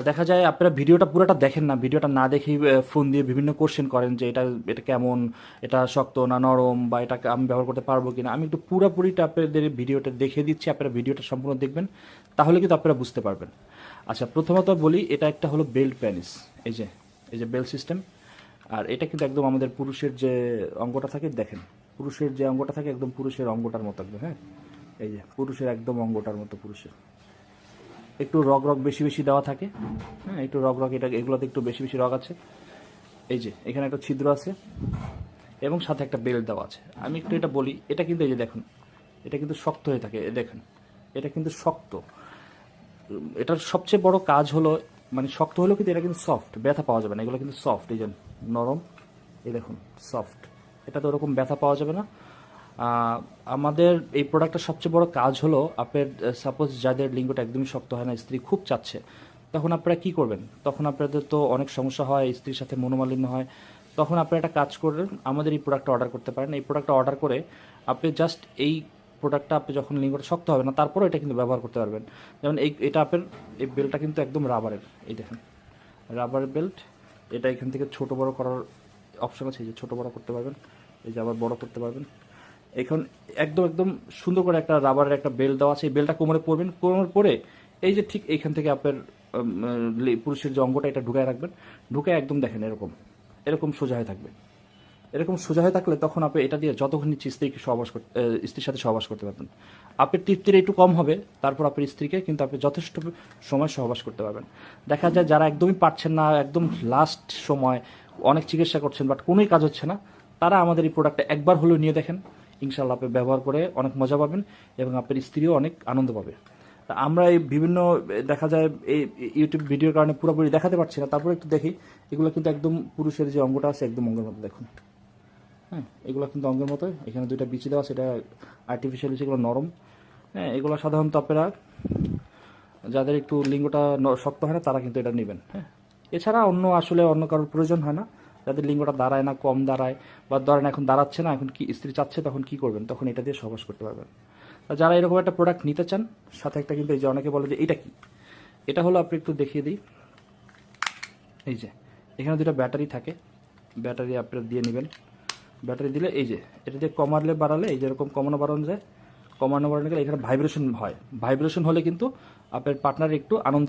দেখা যায় আপনারা ভিডিওটা পুরোটা দেখেন না, ভিডিওটা না দেখেই ফোন দিয়ে বিভিন্ন কোশ্চেন করেন যে এটা এটা কেমন, এটা শক্ত না নরম বা এটা আমি ব্যবহার করতে পারব কিনা। আমি একটু পুরোপুরিটা আপনাদের ভিডিওটা দেখিয়ে দিচ্ছি, আপনারা ভিডিওটা সম্পূর্ণ দেখবেন, তাহলে কিন্তু আপনারা বুঝতে পারবেন। আচ্ছা প্রথমত বলি, এটা একটা হলো বেল্ট প্যানিস এই যে এই যে বেল্ট সিস্টেম আর এটা কিন্তু একদম আমাদের পুরুষের যে অঙ্গটা থাকে, দেখেন, পুরুষের যে অঙ্গটা থাকে, একদম পুরুষের অঙ্গটার মতো একদম হ্যাঁ? এই যে, পুরুষের একদম অঙ্গটার মতো পুরুষের। একটু রগ রগ বেশি বেশি দেওয়া থাকে। হ্যাঁ একটু রগ রগ এটা, এগুলোতে একটু বেশি বেশি রগ আছে। এই যে, এখানে একটা ছিদ্র আছে এবং সাথে একটা বেল্ট দেওয়া আছে। আমি একটু এটা বলি, এটা কিন্তু এই যে দেখুন, এটা কিন্তু শক্ত হয়ে থাকে দেখেন, এটা কিন্তু শক্ত। এটার সবচেয়ে বড় কাজ হলো মানে শক্ত হলেও কিন্তু এটা কিন্তু সফট ব্যথা পাওয়া যাবে না, এগুলো কিন্তু সফট এই নরম এই দেখুন সফট এটাতে ওরকম ব্যথা পাওয়া যাবে না। আমাদের এই প্রোডাক্টের সবচেয়ে বড় কাজ হলো আপনার সাপোজ যাদের লিঙ্গটা একদমই শক্ত হয় না, স্ত্রী খুব চাচ্ছে, তখন আপনারা কি করবেন? তখন আপনাদের তো অনেক সমস্যা হয়, স্ত্রীর সাথে মনোমালিন্য হয়, তখন আপনারা একটা কাজ করবেন, আমাদের এই প্রোডাক্টটা অর্ডার করতে পারেন। এই প্রোডাক্টটা অর্ডার করে আপনি জাস্ট এই প্রোডাক্টটা আপনি যখন লিঙ্গটা শক্ত হবে না, তারপরেও এটা কিন্তু ব্যবহার করতে পারবেন। যেমন এই, এটা আপনার এই বেল্টটা কিন্তু একদম রাবারের এই দেখেন রাবারের বেল্ট এটা এখান থেকে ছোট বড় করার অপশন আছে যে ছোট বড় করতে পারবেন, এই যে আবার বড় করতে পারবেন। এখন একদম একদম সুন্দর করে একটা রাবারের একটা বেল্ট দেওয়া আছে। এই বেল্টটা কোমরে পরবেন। কোমরে পরে এই যে ঠিক এইখান থেকে আপনার পুরুষের যে অঙ্গটা, এটা ঢুকায় রাখবেন। ঢুকায় একদম দেখেন এরকম। এরকম সোজা হয়ে থাকবে। এরকম সোজা হয়ে থাকলে তখন আপনি এটা দিয়ে যতক্ষণ ইচ্ছে স্ত্রীকে সহবাস করতে স্ত্রীর সাথে সহবাস করতে পারবেন। আপনার তৃপ্তির একটু কম হবে, তারপর আপনার স্ত্রীকে কিন্তু আপনি যথেষ্ট সময় সহবাস করতে পারবেন। দেখা যায় যারা একদমই পারছেন না, একদম লাস্ট সময় অনেক চিকিৎসা করছেন বাট কোনোই কাজ হচ্ছে না, তারা আমাদের এই প্রোডাক্টটা একবার হলেও নিয়ে দেখেন। ইনশাল্লাহ আপনি ব্যবহার করে অনেক মজা পাবেন এবং আপনার স্ত্রীও অনেক আনন্দ পাবে। আমরা এই বিভিন্ন, দেখা যায়, এই ইউটিউব ভিডিওর কারণে পুরোপুরি দেখাতে পারছি না। তারপরে একটু দেখি, এগুলো কিন্তু একদম পুরুষের যে অঙ্গটা আছে, একদম অঙ্গের মতো, দেখুন। হ্যাঁ এগুলো কিন্তু অঙ্গের মতো এখানে দুইটা বিচি দেওয়া সেটা আর্টিফিশিয়াল যেগুলো নরম। হ্যাঁ এগুলো সাধারণত আপনারা, যাদের একটু লিঙ্গটা শক্ত হয় না, তারা কিন্তু এটা নেবেন। হ্যাঁ এছাড়া অন্য আসলে অন্য কারোর প্রয়োজন হয় না। যাদের লিঙ্গটা দাঁড়ায় না, কম দাঁড়ায় বা ধরেন এখন দাঁড়াচ্ছে না, এখন কি স্ত্রী চাচ্ছে, তখন কি করবেন? তখন এটা দিয়ে সহবাস করতে পারবেন। যারা এরকম একটা প্রোডাক্ট নিতে চান, সাথে একটা কিন্তু এই যে অনেকে বলে যে এটা কি? এটা হলো আপনি একটু দেখিয়ে দিই। এই যে, এখানে দুটো ব্যাটারি থাকে। ব্যাটারি আপনারা দিয়ে নেবেন। ব্যাটারি দিলে এই যে, এটা দিয়ে কমালে বাড়ালে, এই যেরকম কমানো বাড়ানো যায়, কমানো বাড়ানো গেলে এখানে ভাইব্রেশন হয়। ভাইব্রেশন হলে কিন্তু আপনার পার্টনার একটু আনন্দ